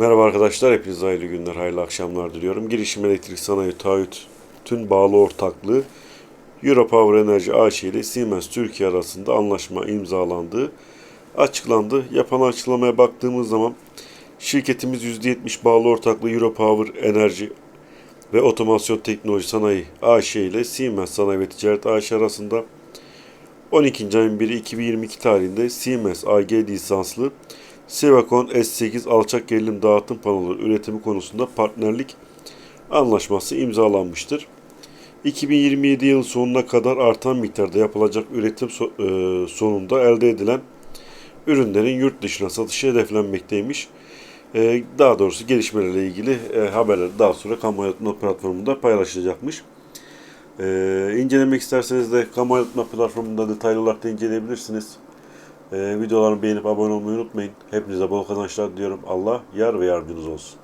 Merhaba arkadaşlar, hepinize hayırlı günler, hayırlı akşamlar diliyorum. Girişim Elektrik Sanayi Taahhüt'ün bağlı ortaklığı Europower Enerji AŞ ile Siemens Türkiye arasında anlaşma imzalandığı açıklandı. Yapan açıklamaya baktığımız zaman şirketimiz %70 bağlı ortaklığı Europower Enerji ve Otomasyon Teknoloji Sanayi AŞ ile Siemens Sanayi ve Ticaret AŞ arasında 12. ayın 1'i 2022 tarihinde Siemens AG lisanslı Sivakon S8 alçak gerilim dağıtım panoları üretimi konusunda partnerlik anlaşması imzalanmıştır. 2027 yıl sonuna kadar artan miktarda yapılacak üretim e, sonunda elde edilen ürünlerin yurt dışına satışı hedeflenmekteymiş. E, Daha doğrusu gelişmelerle ilgili e, haberler daha sonra kamu hayatında platformunda paylaşılacakmış. İncelemek isterseniz de kamu hayatında platformunda detaylı olarak da inceleyebilirsiniz. Ee, videolarımı beğenip abone olmayı unutmayın. Hepinize bol kazançlar diliyorum. Allah yar ve yardımcınız olsun.